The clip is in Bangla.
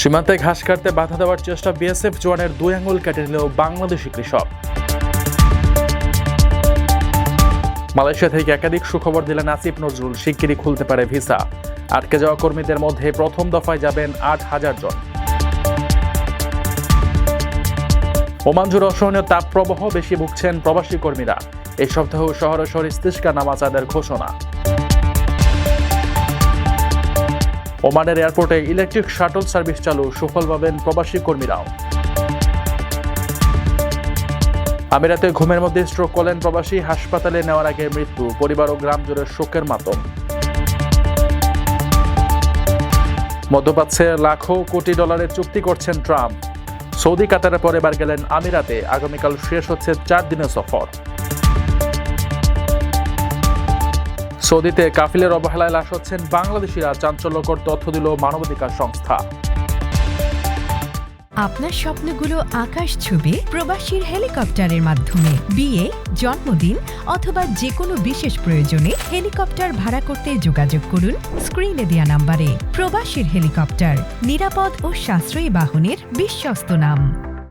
সীমান্তে ঘাস কাটতে বাধা দেওয়ার চেষ্টা বিএসএফ জওয়ানের দুই আঙুল কেটে নিল বাংলাদেশি কৃষক। মালয়েশিয়া থেকে একাধিক সুখবর দিলেন আসিফ নজরুল, শিগগিরই খুলতে পারে ভিসা। আটকে যাওয়া কর্মীদের মধ্যে প্রথম দফায় যাবেন আট হাজার জন। ওমান জুড়ে অসহনীয় তাপপ্রবাহ বেশি ভুগছেন প্রবাসী কর্মীরা। এই সপ্তাহ শহরে শহরে ইস্তিস্কা নামাজ আদায়ের ঘোষণা। ওমানের এয়ারপোর্টে ইলেকট্রিক শাটল সার্ভিস চালু, সুফল পাবেন প্রবাসী কর্মীরাও। আমিরাতে ঘুমের মধ্যে স্ট্রোক করলেন প্রবাসী, হাসপাতালে নেওয়ার আগে মৃত্যু, পরিবার ও গ্রাম জুড়ে শোকের মাতম। মধ্যপ্রাচ্যে লাখো কোটি ডলারের চুক্তি করছেন ট্রাম্প। সৌদি কাতারের পরে এবার গেলেন আমিরাতে, আগামীকাল শেষ হচ্ছে চার দিনের সফর। সৌদিতে কাফিলের অবহেলায় লাশ হচ্ছেন বাংলাদেশিরা চাঞ্চল্যকর তথ্য দিল মানবাধিকার সংস্থা। আপনার স্বপ্নগুলো আকাশ ছুবে প্রবাসীর হেলিকপ্টারের মাধ্যমে। বিয়ে, জন্মদিন অথবা যে কোনো বিশেষ প্রয়োজনে হেলিকপ্টার ভাড়া করতে যোগাযোগ করুন স্ক্রিনে দেওয়া নাম্বারে। প্রবাসীর হেলিকপ্টার, নিরাপদ ও সাশ্রয়ী বাহনের বিশ্বস্ত নাম।